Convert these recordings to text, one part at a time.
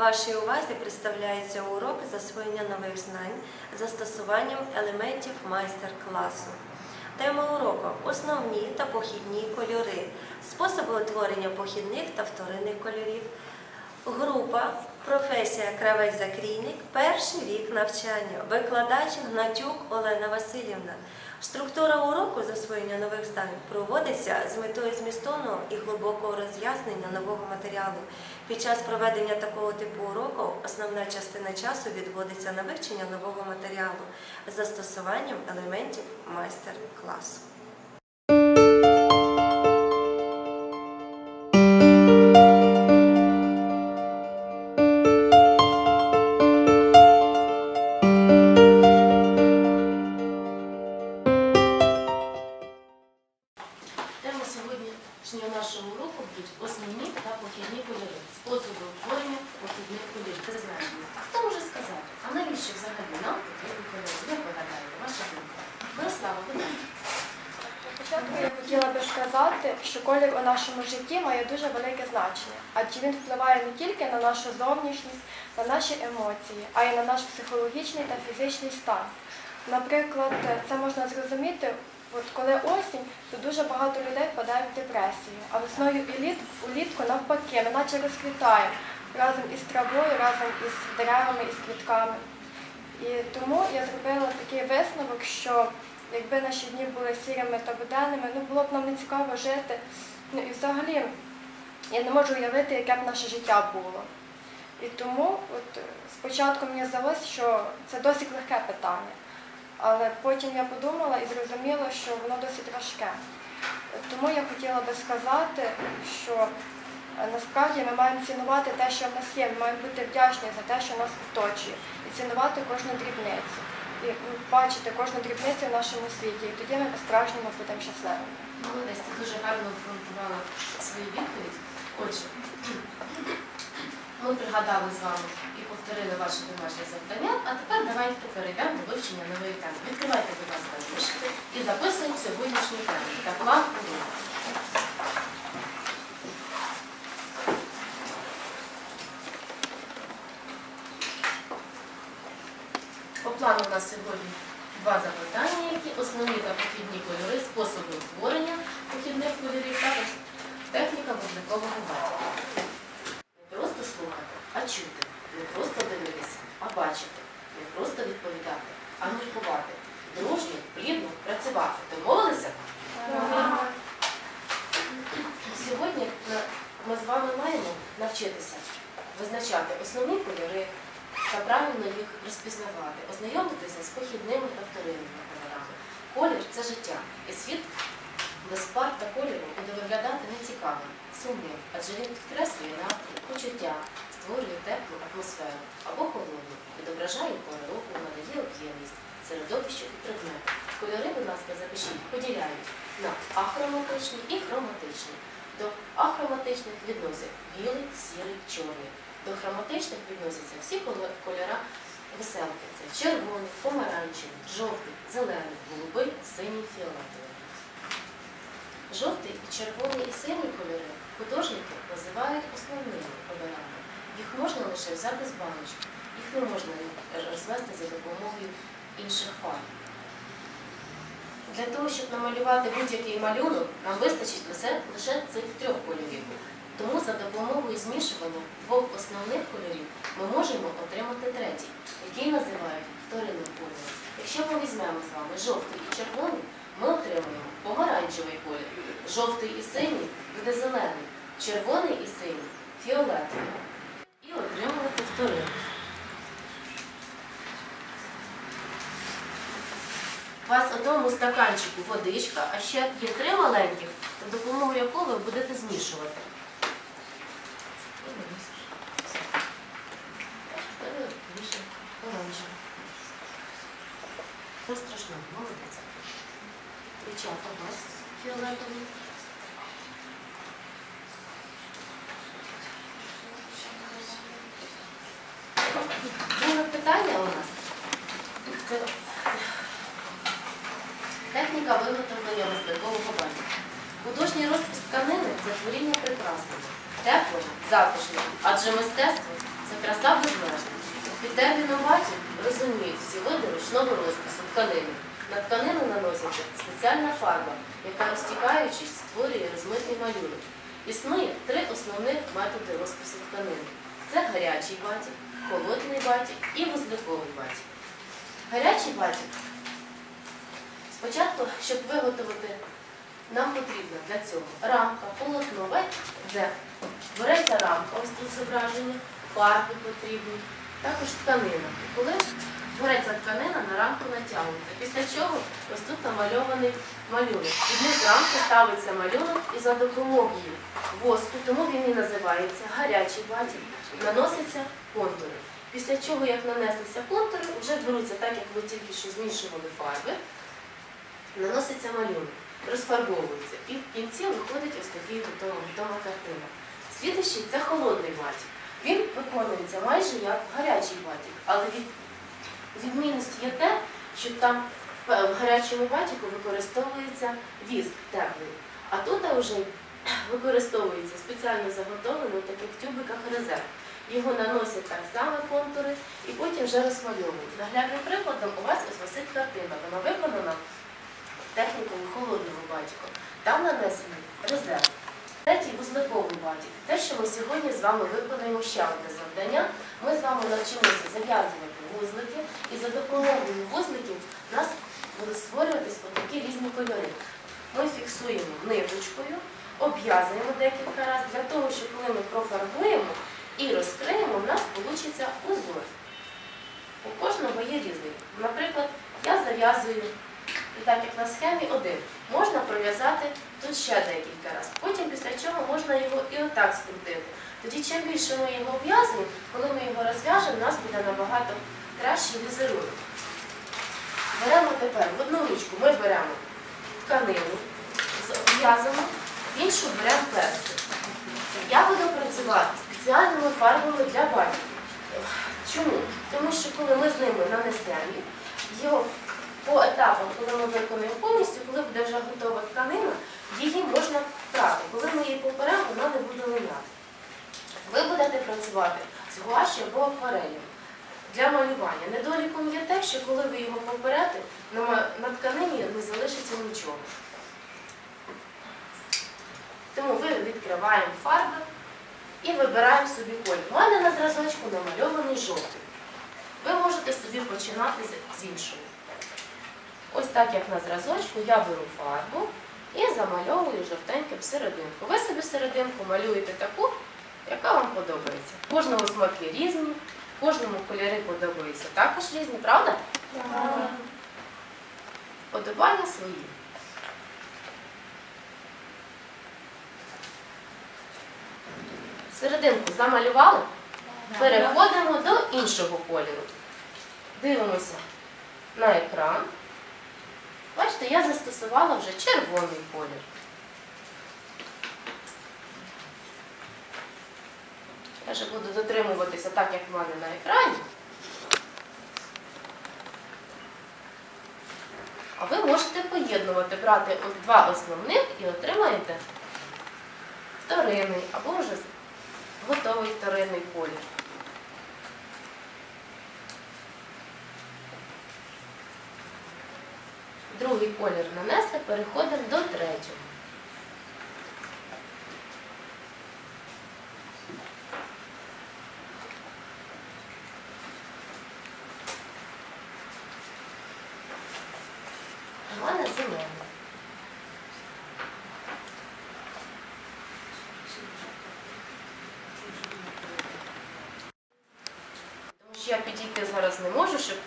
Вашій увазі представляється урок засвоєння нових знань застосуванням елементів майстер-класу. Тема уроку основні та похідні кольори, способи утворення похідних та вторинних кольорів. Група професія кравець-закрійник, перший рік навчання, викладач Гнатюк Олена Васильівна. Структура уроку засвоєння нових знань проводиться з метою змістовного і глибокого роз'яснення нового матеріалу. Під час проведення такого типу уроку основна частина часу відводиться на вивчення нового матеріалу з застосуванням елементів майстер-класу. Сказати, що колір у нашому житті має дуже велике значення, адже він впливає не тільки на нашу зовнішність, на наші емоції, а й на наш психологічний та фізичний стан. Наприклад, це можна зрозуміти, от коли осінь, то дуже багато людей впадають в депресію, а весною і літ, улітку навпаки, ми наче розквітаємо разом із травою, разом із деревами, із квітками. І тому я зробила такий висновок, що якби наші дні були сірими та буденними, ну було б нам не цікаво жити. Ну і взагалі я не можу уявити, яке б наше життя було. І тому от, спочатку мені здалося, що це досить легке питання. Але потім я подумала і зрозуміла, що воно досить важке. Тому я хотіла би сказати, що е, насправді ми маємо цінувати те, що в нас є, ми маємо бути вдячні за те, що нас оточує, і цінувати кожну дрібницю. Бачити кожну дрібницю в нашому світі. І тоді ми по-справжньому будемо щасливими. Молодець, ти дуже гарно обґрунтувала свою відповідь. Отже, ми пригадали з вами і повторили ваше домашнє завдання, а тепер давайте перейдемо до вивчення нової теми. Відкривайте, будь ласка, зошити і записуємо сьогоднішню тему план уроку. По плану у нас сьогодні два запитання, які основні та похідні кольори, способи утворення похідних кольорів, також техніка вузликового вату. Не просто слухати, а чути, не просто дивитися, а бачити, не просто відповідати, а міркувати, дружньо, плідно працювати. Домовилися? Сьогодні ми з вами маємо навчитися визначати основні кольори та правильно їх розпізнавати, ознайомитися з похідними та вторинними кольорами. Колір це життя, і світ без фарб та кольору буде виглядати нецікавим, сумним, адже він підкреслює настрій, почуття, створює теплу атмосферу або холодну, відображає пори року, надає об'ємність, середовище і предмети. Кольори, будь ласка, запишіть, поділяють на ахроматичні і хроматичні. До ахроматичних відносять білий, сірий, чорний. До хроматичних відносяться всі кольори веселки. Це червоний, помаранчевий, жовтий, зелений, голубий, синій, фіолетовий. Жовтий, червоний і синій кольори художники називають основними кольорами. Їх можна лише взяти з баночки, їх не можна розвести за допомогою інших фарб. Для того, щоб намалювати будь-який малюнок, нам вистачить лише цих трьох кольорів. Тому за допомогою змішування двох основних кольорів ми можемо отримати третій, який називають вторинним кольором. Якщо ми візьмемо з вами жовтий і червоний, ми отримаємо помаранчевий колір. Жовтий і синій буде зелений, червоний і синій фіолетовий. І отримувати вторинний. У вас одному стаканчику водичка, а ще є три маленьких, за допомогою якого ви будете змішувати. Це страшно, молодець. Дівчата, у вас фіолетовий. Друге питання у нас. Техніка виготовлення розбіркового баню. Художній розпис тканини це творіння прекрасного, теплого, затишного, адже мистецтво це краса безмежна. Під терміном батік розуміють всі види ручного розпису тканини. На тканину наноситься спеціальна фарба, яка розтікаючись створює розмитий малюнок. Існує три основних методи розпису тканини. Це гарячий батік, холодний батік і вузликовий батік. Гарячий батік. Спочатку, щоб виготовити, нам потрібна для цього рамка, полотно, бачите, де береться рамка, ось тут зображення, фарби потрібні, також тканина. Коли береться тканина, на рамку натягнута. Після чого ось тут намальований малюнок. Низ рамки ставиться малюнок і за допомогою воску, тому він і називається гарячий батік, наноситься контури. Після чого, як нанеслися контури, вже беруться так, як ви тільки що змішували фарби, наноситься малюнок, розфарбовується. І в кінці виходить ось готова, готова картина. Слідуючий це холодний батік. Він виконується майже як гарячий батік, але від, відмінність є те, що там в гарячому батіку використовується віск теплий, а тут вже використовується спеціально заготовлено в таких тюбиках резерв. Його наносять так само контури і потім вже розмальовують. Наглядним прикладом у вас ось висить картина. Вона виконана технікою холодного батіка. Там нанесений резерв. Третій вузликовий батік. Те, що ми сьогодні з вами виконуємо ще одне завдання. Ми з вами навчимося зав'язувати вузлики, і за допомогою вузликів у нас будуть створюватись отакі різні кольори. Ми фіксуємо ниточкою, обв'язуємо декілька разів для того, щоб коли ми профарбуємо і розкриємо, в нас вийде узор. У кожного є різний. Наприклад, я зав'язую, так як на схемі один, можна пров'язати тут ще декілька разів. Потім після чого можна його і отак скрутити. Тоді чим більше ми його обв'язуємо, коли ми його розв'яжемо, у нас буде набагато кращий візерунок. Беремо тепер в одну ручку ми беремо тканину, обв'язану, в іншу беремо перси. Я буду працювати спеціальними фарбами для батьків. Чому? Тому що коли ми з ними нанесемо, його по етапам, коли ми виконуємо повністю, коли буде вже готова тканина, її можна прати. Коли ми її поперемо, вона не буде линяти. Ви будете працювати з гуашю або акварелью для малювання. Недоліком є те, що коли ви його поперете, на тканині не залишиться нічого. Тому ви відкриваємо фарби і вибираємо собі колір. У мене на зразочку намальований жовтий. Ви можете собі починати з іншого. Ось так, як на зразочку, я беру фарбу і замальовую жовтеньким серединку. Ви собі серединку малюєте таку, яка вам подобається. Кожного смаки різні, кожному кольори подобаються також різні, правда? Так. Подобання свої. Серединку замалювали? Переходимо до іншого кольору. Дивимося на екран. Бачите, я застосувала вже червоний колір. Я вже буду дотримуватися так, як в мене на екрані. А ви можете поєднувати, брати два основних і отримаєте вторинний або вже готовий вторинний колір. Другий колір нанесли, переходимо до третього. У мене зелений. Тому що я підійти зараз не можу, щоб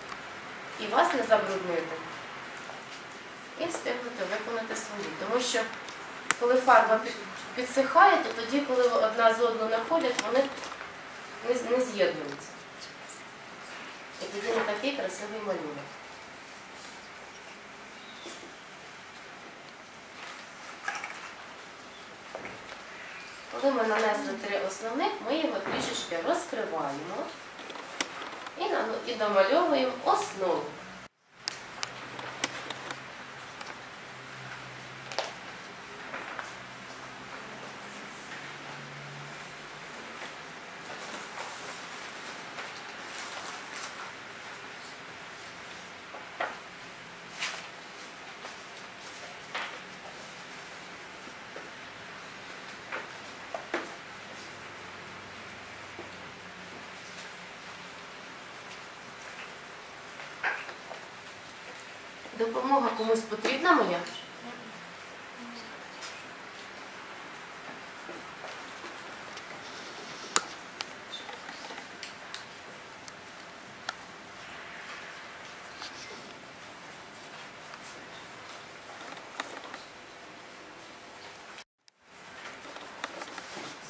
і вас не забруднити. Виконати свої. Тому що коли фарба підсихає, то тоді, коли одна з одну находять, вони не, з'єднуються. І тоді не такий красивий малюнок. Коли ми нанесли три основних, ми його трішечки розкриваємо і домальовуємо основу. Допомога комусь потрібна моя?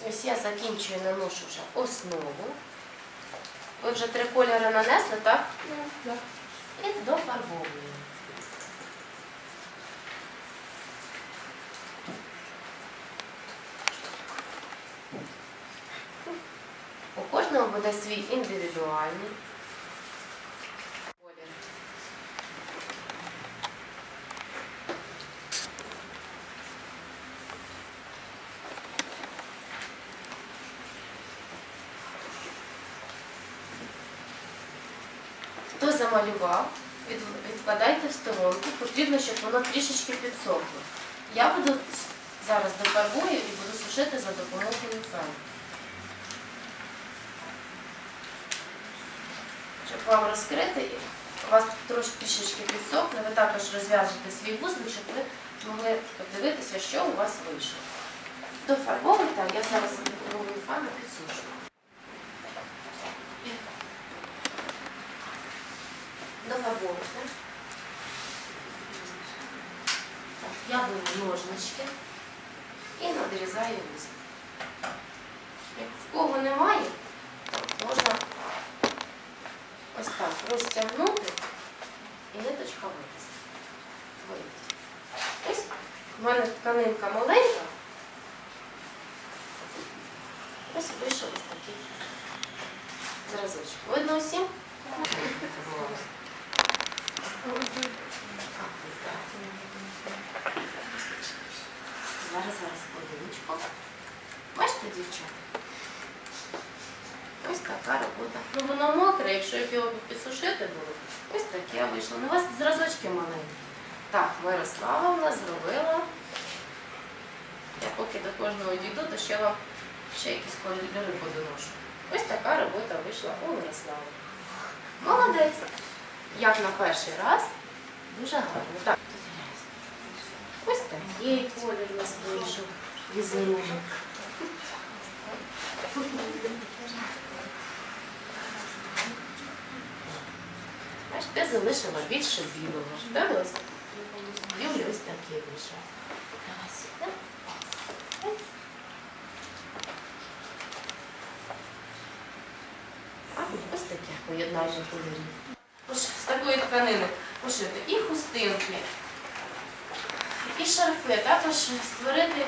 Ось я закінчую, наношу вже основу. Ви вже три кольори нанесли, так? Так. І дофарбовую. У буде свій індивідуальний колір. Хто замалював, від- відкладайте в сторонку, потрібно, щоб воно трішечки підсохло. Я буду зараз дофарбую і буду сушити за допомогою фену. Щоб вам розкрити, у вас трошки трішечки підсохне, ви також розв'яжете свій вузлик, щоб ви могли подивитися, що у вас вийшло. Дофарбовуйте, а я зараз за допомогою фану підсушу. Дофарбовуйте. Я беру ножнички і надрізаю вузлик. Як в кого немає, то можна ось так розтягнути і ниточка вивести. Ось в мене тканинка маленька. Ось вийшов ось такий зразочок. Видно усім? Зараз, зараз, одиничку. Бачите, дівчата? Ось така робота. Ну воно мокре, якщо б його підсушити було, ось таке вийшло. Ну, у вас зразочки маленькі. Так, нас зробила. Я поки до кожного дійду, то ще вам ще якісь кольори подоношу. Ось така робота вийшла у Мирослави. Молодець. Як на перший раз, дуже гарно. Так. Ось такий колір у нас вийшов. Візерунок. Бачите, залишила більше білого. Ось Юлі ось такий вийшов. А ось таке поєднання кольорів. З такої тканини пошити і хустинки, і шарфи, також створити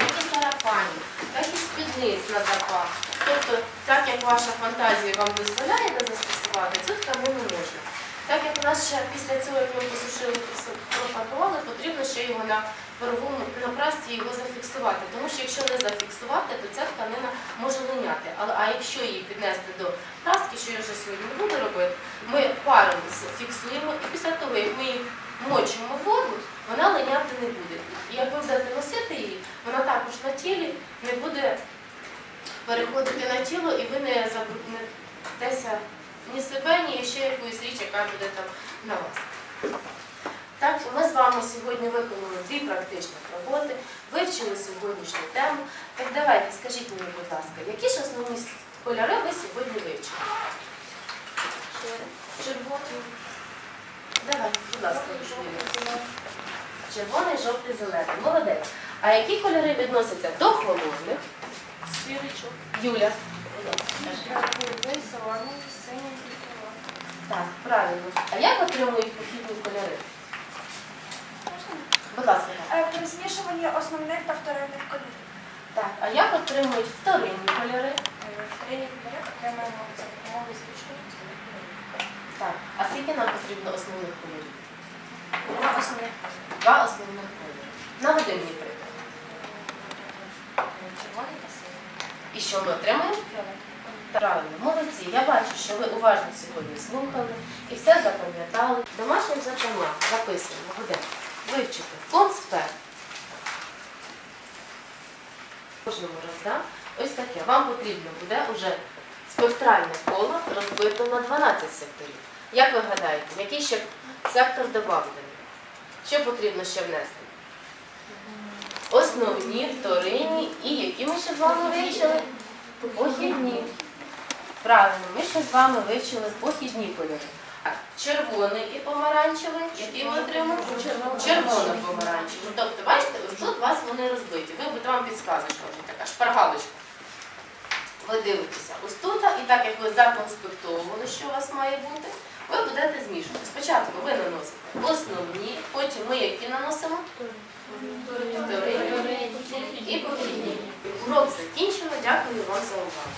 і сарафанів, так і спідниць на запах. Тобто, так як ваша фантазія вам дозволяє не застосувати, цю тканину можна. Так як у нас ще після цього, як ми посушили, профарбували, потрібно ще його на паровому на прасці його зафіксувати. Тому що якщо не зафіксувати, то ця тканина може линяти. Але а якщо її піднести до праски, що я вже сьогодні буду робити, ми паром фіксуємо, і після того, як ми її мочимо воду, вона линяти не буде. І як ви будете носити її, вона також на тілі не буде переходити на тіло, і ви не забруднетеся ні себе, ні ще якоюсь річ, яка буде там на вас. Так, ми з вами сьогодні виконали дві практичні роботи, вивчили сьогоднішню тему. Так давайте, скажіть мені, будь ласка, які ж основні кольори ви сьогодні вивчили? Червоний. Давай, будь ласка. Червоний, жовтий, зелений. Молодець. А які кольори відносяться до холодних? Свіричок. Юля. Так, правильно. А як отримують похідні кольори? Будь ласка. При змішуванні основних та вторинних кольорів. Так, а як отримують вторинні кольори? Вторинні кольори отримаємо за допомогою звичайно. Так. А скільки нам потрібно основних кольорів? Два основних Два основних кольори. Наведи мені приклад. червоний та синій. І що ми отримаємо? Правильно, молодці. Я бачу, що ви уважно сьогодні слухали і все запам'ятали. Домашнім завдання записуємо буде вивчити конспект. Кожному роздам. Ось таке. Вам потрібно буде уже спектральне коло розбито на 12 секторів. Як ви гадаєте, які ще сектор добавлений. Що потрібно ще внести? Основні, вторинні і які ми ще з вами вивчили? Похідні. Правильно, ми ще з вами вивчили похідні кольори. Червоний і помаранчевий, який ми отримали? Червоно-помаранчевий. Тобто, бачите, ось тут у вас вони розбиті. Вибудь вам підсказочка, така шпаргалочка. Ви дивитеся ось тут, і так як ви законспектовували, що у вас має бути, ви будете змішувати. Спочатку ви наносите основні, потім ми які наносимо? Вторинні і похідні. Урок закінчено. Дякую вам за увагу.